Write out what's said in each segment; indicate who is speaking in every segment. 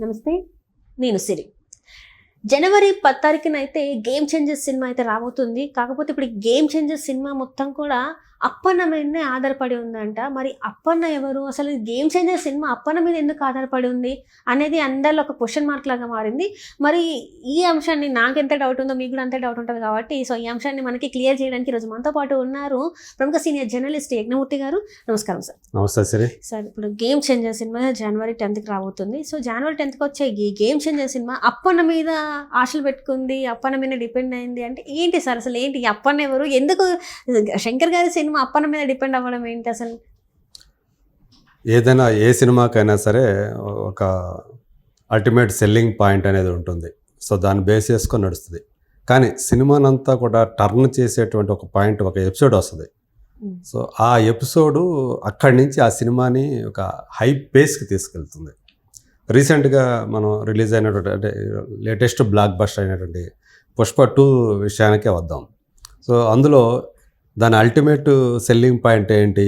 Speaker 1: నమస్తే. నేను సిరి. జనవరి పది తారీఖున అయితే గేమ్ చేంజర్స్ సినిమా అయితే రాబోతుంది. కాకపోతే ఇప్పుడు ఈ గేమ్ చేంజర్స్ సినిమా మొత్తం కూడా అప్పన్న మీదనే ఆధారపడి ఉందంట. మరి అప్పన్న ఎవరు? అసలు గేమ్ చేంజర్ సినిమా అప్పన్న మీద ఎందుకు ఆధారపడి ఉంది అనేది అందరిలో ఒక క్వశ్చన్ మార్క్ లాగా మారింది. మరి ఈ అంశాన్ని నాకు ఎంత డౌట్ ఉందో మీకు కూడా అంతే డౌట్ ఉంటుంది కాబట్టి సో ఈ అంశాన్ని మనకి క్లియర్ చేయడానికి ఈరోజు మనతో పాటు ఉన్నారు ప్రముఖ సీనియర్ జర్నలిస్ట్ యజ్ఞమూర్తి గారు. నమస్కారం సార్.
Speaker 2: నమస్తే సిరి.
Speaker 1: సార్ ఇప్పుడు గేమ్ చేంజర్ సినిమా జనవరి టెన్త్కి రాబోతుంది. సో జనవరి టెన్త్కి వచ్చే ఈ గేమ్ చేంజర్ సినిమా అప్పన్న మీద ఆశలు పెట్టుకుంది అప్పన్న మీద డిపెండ్ అయింది అంటే ఏంటి సార్? అసలు ఏంటి? అప్పన్న ఎవరు? ఎందుకు శంకర్ గారి సినిమా అప్పన్న మీద డిపెండ్ అవ్వడం ఏంటి అసలు?
Speaker 2: ఏదైనా ఏ సినిమాకైనా సరే ఒక అల్టిమేట్ సెల్లింగ్ పాయింట్ అనేది ఉంటుంది. సో దాన్ని బేస్ చేసుకొని నడుస్తుంది. కానీ సినిమానంతా కూడా టర్న్ చేసేటువంటి ఒక పాయింట్ ఒక ఎపిసోడ్ వస్తుంది. సో ఆ ఎపిసోడు అక్కడి నుంచి ఆ సినిమాని ఒక హై పేస్కి తీసుకెళ్తుంది. రీసెంట్గా మనం రిలీజ్ అయినటువంటి అంటే లేటెస్ట్ బ్లాక్ బస్టర్ అయినటువంటి పుష్ప టూ విషయానికే వద్దాం. సో అందులో దాని అల్టిమేట్ సెల్లింగ్ పాయింట్ ఏంటి?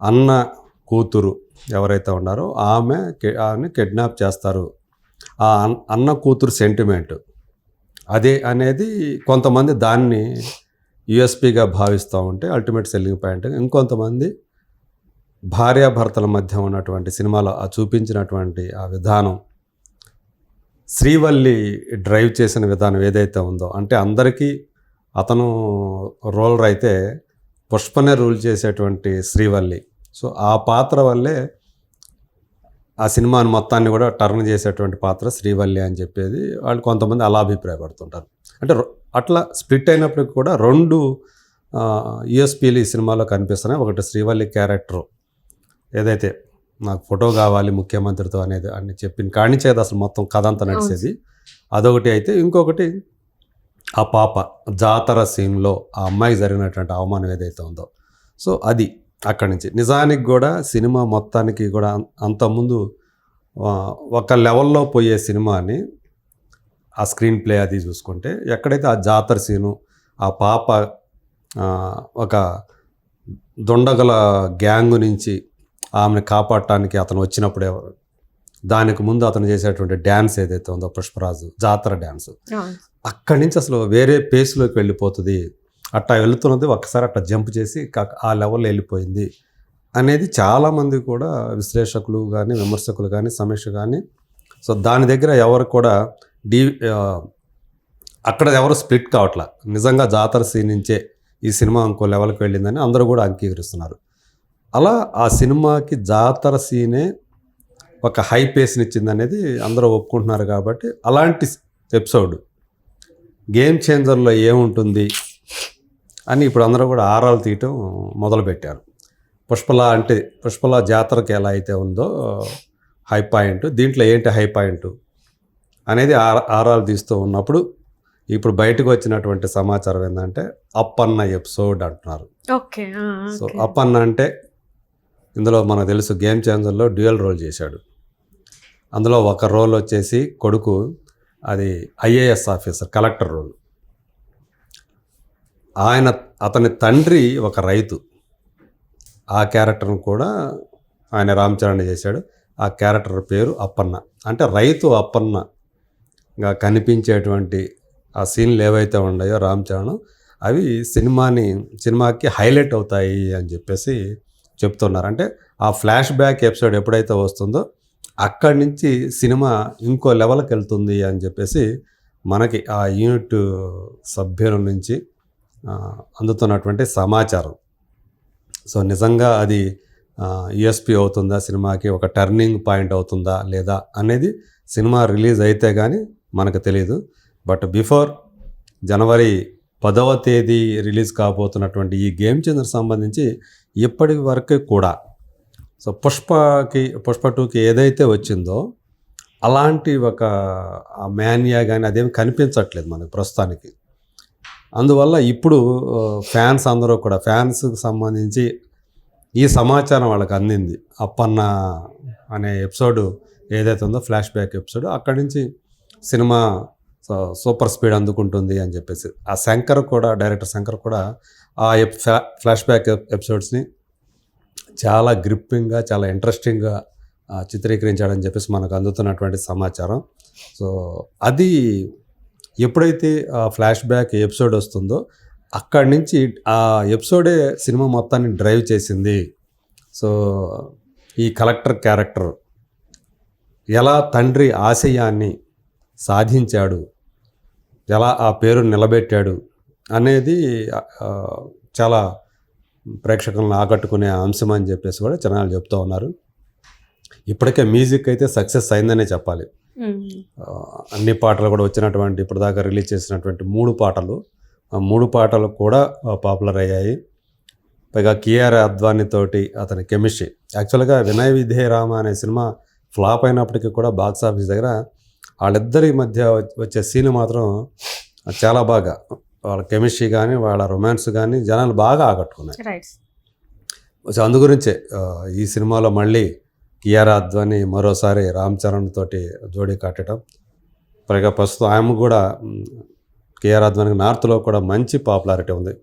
Speaker 2: అన్న కూతురు ఎవరైతే ఉన్నారో ఆమె ఆమె కిడ్నాప్ చేస్తారు. ఆ అన్న కూతురు సెంటిమెంట్ అదే అనేది కొంతమంది దాన్ని యుఎస్పిగా భావిస్తూ ఉంటే అల్టిమేట్ సెల్లింగ్ పాయింట్ ఇంకొంతమంది భార్యాభర్తల మధ్య ఉన్నటువంటి సినిమాలో ఆ చూపించినటువంటి ఆ విధానం. శ్రీవల్లి డ్రైవ్ చేసిన విధానం ఏదైతే ఉందో అంటే అందరికీ అతను రోలర్ అయితే పుష్పనే రూల్ చేసేటువంటి శ్రీవల్లి. సో ఆ పాత్ర వల్లే ఆ సినిమాని మొత్తాన్ని కూడా టర్న్ చేసేటువంటి పాత్ర శ్రీవల్లి అని చెప్పేది వాళ్ళు కొంతమంది అలా అభిప్రాయపడుతుంటారు. అంటే అట్లా స్ప్లిట్ అయినప్పటికి కూడా రెండు యుఎస్పీలు ఈ సినిమాలో కనిపిస్తున్నాయి. ఒకటి శ్రీవల్లి క్యారెక్టర్. ఏదైతే నాకు ఫోటో కావాలి ముఖ్యమంత్రితో అనేది అని చెప్పిన నుంచి అది అసలు మొత్తం కథ అంతా నడిచేది. అదొకటి అయితే ఇంకొకటి ఆ పాప జాతర సీన్లో ఆ అమ్మాయి జరిగినటువంటి అవమానం ఏదైతే ఉందో. సో అది అక్కడి నుంచి. నిజానికి కూడా సినిమా మొత్తానికి కూడా అంతకుముందు ఒక లెవెల్లో పోయే సినిమాని ఆ స్క్రీన్ ప్లే అది చూసుకుంటే ఎక్కడైతే ఆ జాతర సీను ఆ పాప ఒక దొండగల గ్యాంగ్ నుంచి ఆమెను కాపాడటానికి అతను వచ్చినప్పుడే దానికి ముందు అతను చేసేటువంటి డ్యాన్స్ ఏదైతే ఉందో పుష్పరాజు జాతర డ్యాన్స్. అక్కడి నుంచి అసలు వేరే పేస్లోకి వెళ్ళిపోతుంది. అట్టా వెళుతున్నది ఒక్కసారి అట్లా జంప్ చేసి ఆ లెవెల్లో వెళ్ళిపోయింది అనేది చాలామంది కూడా విశ్లేషకులు కానీ విమర్శకులు కానీ సమీక్ష కానీ సో దాని దగ్గర ఎవరు కూడా డీ అక్కడ ఎవరు స్ప్లిట్ కావట్లా. నిజంగా జాతర సీన్ నుంచే ఈ సినిమా ఇంకో లెవెల్కి వెళ్ళిందని అందరూ కూడా అంగీకరిస్తున్నారు. అలా ఆ సినిమాకి జాతర సీనే ఒక హై పేస్ని ఇచ్చింది అనేది అందరూ ఒప్పుకుంటున్నారు కాబట్టి అలాంటి ఎపిసోడ్ గేమ్ చేంజర్లో ఏముంటుంది అని ఇప్పుడు అందరూ కూడా ఆరాలు తీయటం మొదలుపెట్టారు. పుష్పల అంటే పుష్పల జాతరకి ఎలా అయితే ఉందో హై పాయింట్ దీంట్లో ఏంటి హై పాయింట్ అనేది ఆర- ఆరాలు తీస్తూ ఉన్నప్పుడు ఇప్పుడు బయటకు వచ్చినటువంటి సమాచారం ఏంటంటే అప్పన్న ఎపిసోడ్ అంటున్నారు.
Speaker 1: ఓకే
Speaker 2: సో అప్పన్న అంటే ఇందులో మనకు తెలుసు గేమ్ చేంజర్లో డ్యూయల్ రోల్ చేశాడు. అందులో ఒక రోల్ వచ్చేసి కొడుకు అది ఐఏఎస్ ఆఫీసర్ కలెక్టర్ రోల్. ఆయన అతని తండ్రి ఒక రైతు. ఆ క్యారెక్టర్ను కూడా ఆయన రామ్ చరణ్ చేశాడు. ఆ క్యారెక్టర్ పేరు అప్పన్న. అంటే రైతు అప్పన్నగా కనిపించేటువంటి ఆ సీన్లు ఏవైతే ఉన్నాయో రామ్ చరణ్ అవి సినిమాని సినిమాకి హైలైట్ అవుతాయి అని చెప్పేసి చెప్తున్నారు. అంటే ఆ ఫ్లాష్ బ్యాక్ ఎపిసోడ్ ఎప్పుడైతే వస్తుందో అక్కడి నుంచి సినిమా ఇంకో లెవెల్కి వెళ్తుంది అని చెప్పేసి మనకి ఆ యూనిట్ సభ్యుల నుంచి అందుతున్నటువంటి సమాచారం. సో నిజంగా అది యుఎస్పి అవుతుందా సినిమాకి ఒక టర్నింగ్ పాయింట్ అవుతుందా లేదా అనేది సినిమా రిలీజ్ అయితే కానీ మనకు తెలియదు బట్ బిఫోర్ జనవరి పదవ తేదీ రిలీజ్ కాబోతున్నటువంటి ఈ గేమ్ చేంజర్ సంబంధించి ఇప్పటి వరకు కూడా సో పుష్పకి పుష్ప టూకి ఏదైతే వచ్చిందో అలాంటి ఒక మ్యానియా కానీ అదేమి కనిపించట్లేదు మనకు ప్రస్తుతానికి. అందువల్ల ఇప్పుడు ఫ్యాన్స్ అందరూ కూడా ఫ్యాన్స్కి సంబంధించి ఈ సమాచారం వాళ్ళకి అందింది. అప్పన్న అనే ఎపిసోడ్ ఏదైతే ఉందో ఫ్లాష్ బ్యాక్ ఎపిసోడ్ అక్కడి నుంచి సినిమా సో- సూపర్ స్పీడ్ అందుకుంటుంది అని చెప్పేసి. ఆ శంకర్ కూడా డైరెక్టర్ శంకర్ కూడా ఆ ఎప్ ఫ్లాష్ బ్యాక్ ఎపిసోడ్స్ని చాలా గ్రిప్పింగ్గా చాలా ఇంట్రెస్టింగ్గా చిత్రీకరించాడని చెప్పేసి మనకు అందుతున్నటువంటి సమాచారం. సో అది ఎప్పుడైతే ఆ ఫ్లాష్ బ్యాక్ ఎపిసోడ్ వస్తుందో అక్కడి నుంచి ఆ ఎపిసోడే సినిమా మొత్తాన్ని డ్రైవ్ చేసింది. సో ఈ కలెక్టర్ క్యారెక్టర్ ఎలా తండ్రి ఆశయాన్ని సాధించాడు ఎలా ఆ పేరు నిలబెట్టాడు అనేది చాలా ప్రేక్షకులను ఆకట్టుకునే అంశం అని చెప్పేసి కూడా జనాలు చెప్తూ ఉన్నారు. ఇప్పటికే మ్యూజిక్ అయితే సక్సెస్ అయిందనే చెప్పాలి. అన్ని పాటలు కూడా వచ్చినటువంటి ఇప్పటిదాకా రిలీజ్ చేసినటువంటి మూడు పాటలు ఆ మూడు పాటలు కూడా పాపులర్ అయ్యాయి. పైగా కిఆర్ అద్వాని తోటి అతని కెమిస్ట్రీ. యాక్చువల్గా వినయ్ విధేయరామ అనే సినిమా ఫ్లాప్ అయినప్పటికీ కూడా బాక్స్ ఆఫీస్ దగ్గర వాళ్ళిద్దరి మధ్య వచ్చే సీన్ మాత్రం చాలా బాగా వాళ్ళ కెమిస్ట్రీ కానీ వాళ్ళ రొమాన్స్ కానీ జనాలు బాగా ఆకట్టుకున్నాయి. సో అందు గురించే ఆ, ఈ సినిమాలో మళ్ళీ కియారా అద్వాని మరోసారి రామ్ చరణ్ తోటి జోడీ కట్టడం పైగా ప్రస్తుతం ఆమె కూడా మ్, కియారా అద్వానికి నార్త్లో కూడా మంచి పాపులారిటీ ఉంది.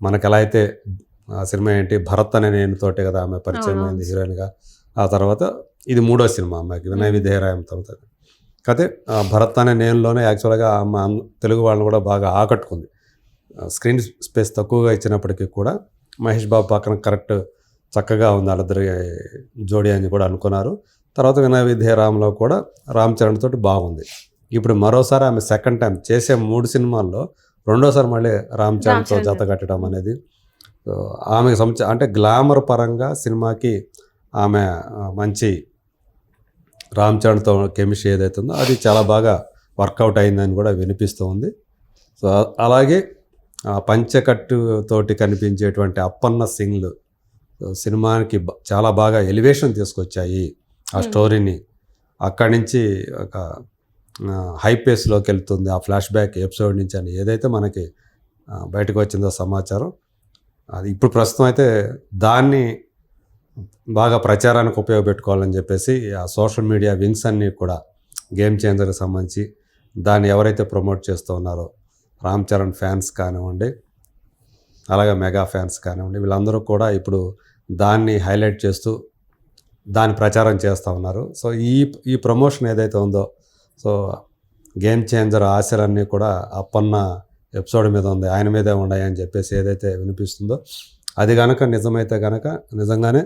Speaker 2: మనకు ఎలా అయితే ఆ సినిమా ఏంటి భరత్ అనే నేను తోటే కదా ఆమె పరిచయం. అయింది హీరోయిన్గా. ఆ తర్వాత ఇది మూడో సినిమా అమ్మాయికి వినయ్ విధేయరాయం తర్వాత. కాకపోతే భరత్ అనే నేనులోనే యాక్చువల్గా ఆమె తెలుగు వాళ్ళని కూడా బాగా ఆకట్టుకుంది. స్క్రీన్ స్పేస్ తక్కువగా ఇచ్చినప్పటికీ కూడా మహేష్ బాబు పక్కన కరెక్ట్ చక్కగా ఉంది వాళ్ళిద్దరి జోడీ అని కూడా అనుకున్నారు. తర్వాత వినయ విద్యారామ్లో కూడా రామ్ చరణ్ తోటి బాగుంది. ఇప్పుడు మరోసారి ఆమె సెకండ్ టైం చేసే మూడు సినిమాల్లో రెండోసారి మళ్ళీ రామ్ చరణ్తో
Speaker 1: చరణ్.
Speaker 2: జత కట్టడం అనేది. ఆమెకు సంచ అంటే గ్లామర్ పరంగా సినిమాకి ఆమె మంచి రామ్ చరణ్తో కెమిస్ట్రీ ఏదైతే ఉందో అది చాలా బాగా వర్కౌట్ అయిందని కూడా వినిపిస్తూ ఉంది. సో అలాగే పంచకట్టు తోటి కనిపించేటువంటి అప్పన్న సింగ్లు సినిమాకి చాలా బాగా ఎలివేషన్ తీసుకొచ్చాయి ఆ
Speaker 1: Hmm.
Speaker 2: స్టోరీని అక్కడి నుంచి ఒక హై పేస్లోకి వెళ్తుంది ఆ ఫ్లాష్ బ్యాక్ ఎపిసోడ్ నుంచి అని ఏదైతే మనకి బయటకు వచ్చిందో సమాచారం అది ఇప్పుడు ప్రస్తుతం అయితే దాన్ని బాగా ప్రచారానికి ఉపయోగపెట్టుకోవాలని చెప్పేసి ఆ సోషల్ మీడియా వింగ్స్ అన్నీ కూడా గేమ్ చేంజర్కి సంబంధించి దాన్ని ఎవరైతే ప్రమోట్ చేస్తూ ఉన్నారో రామ్ చరణ్ ఫ్యాన్స్ కానివ్వండి అలాగే మెగా ఫ్యాన్స్ కానివ్వండి వీళ్ళందరూ కూడా ఇప్పుడు దాన్ని హైలైట్ చేస్తూ దాని ప్రచారం చేస్తూ ఉన్నారు. సో ఈ ఈ ప్రమోషన్ ఏదైతే ఉందో సో గేమ్ చేంజర్ ఆశలన్నీ కూడా అప్పన్న ఎపిసోడ్ మీద ఉంది ఆయన మీదే ఉన్నాయి అని చెప్పేసి ఏదైతే వినిపిస్తుందో అది కనుక నిజమైతే కనుక నిజంగానే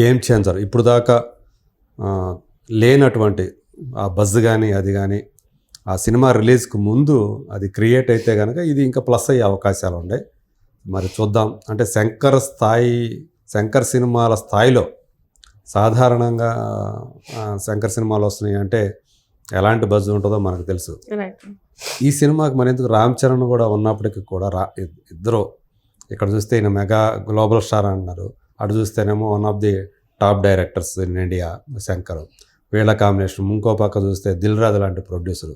Speaker 2: గేమ్ చేంజర్ ఇప్పుడు దాకా లేనటువంటి ఆ బజ్ కానీ అది కానీ ఆ సినిమా రిలీజ్కి ముందు అది క్రియేట్ అయితే కనుక ఇది ఇంకా ప్లస్ అయ్యే అవకాశాలు ఉన్నాయి మరి చూద్దాం. అంటే శంకర్ స్థాయి శంకర్ సినిమాల స్థాయిలో సాధారణంగా శంకర్ సినిమాలు వస్తున్నాయి అంటే ఎలాంటి బజ్ ఉంటుందో మనకు తెలుసు. ఈ సినిమాకి మరింత రామ్ చరణ్ కూడా ఉన్నప్పటికీ కూడా రా ఇద్దరు ఇక్కడ చూస్తే ఈయన మెగా గ్లోబల్ స్టార్ అంటున్నారు అటు చూస్తేనేమో one of the top directors in India Shankar. వీళ్ళ కాంబినేషన్ ఇంకో పక్క చూస్తే దిల్ రాజు లాంటి ప్రొడ్యూసర్.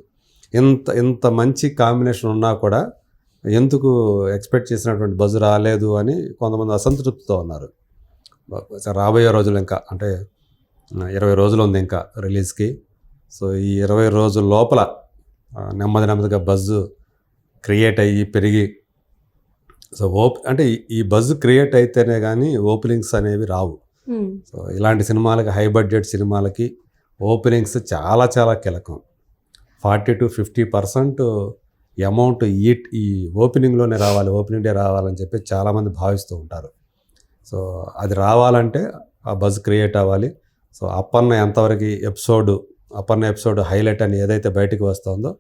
Speaker 2: ఇంత ఇంత మంచి కాంబినేషన్ ఉన్నా కూడా ఎందుకు ఎక్స్పెక్ట్ చేసినటువంటి బజ్ రాలేదు అని కొంతమంది అసంతృప్తితో ఉన్నారు. రాబోయే రోజులు ఇంకా అంటే ఇరవై రోజులు ఉంది ఇంకా రిలీజ్కి సో ఈ ఇరవై రోజుల లోపల నెమ్మది నెమ్మదిగా బజ్ క్రియేట్ అయ్యి పెరిగి సో ఓప్ అంటే ఈ- బజ్ క్రియేట్ అయితేనే కానీ ఓపెనింగ్స్ అనేవి రావు. సో ఇలాంటి సినిమాలకి హై బడ్జెట్ సినిమాలకి ఓపెనింగ్స్ చాలా చాలా కీలకం. Forty to fifty percent amount ఈ ఈ ఓపెనింగ్లోనే రావాలి ఓపెనింగ్ డే రావాలని చెప్పి చాలామంది భావిస్తూ ఉంటారు. సో అది రావాలంటే ఆ బజ్ క్రియేట్ అవ్వాలి. సో అప్పన్న ఎంతవరకు ఎపిసోడ్ అప్పన్న ఎపిసోడ్ హైలైట్ అని ఏదైతే బయటకు వస్తుందో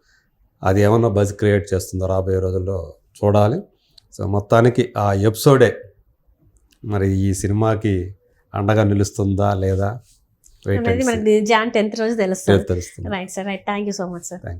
Speaker 2: అది ఏమన్నా బజ్ క్రియేట్ చేస్తుందో రాబోయే రోజుల్లో చూడాలి. సో మొత్తానికి ఆ ఎపిసోడే మరి ఈ సినిమాకి అండగా నిలుస్తుందా లేదా
Speaker 1: అనేది మనకి జాన్ టెన్త్ రోజు
Speaker 2: తెలుస్తుంది.
Speaker 1: Right sir right thank you so much sir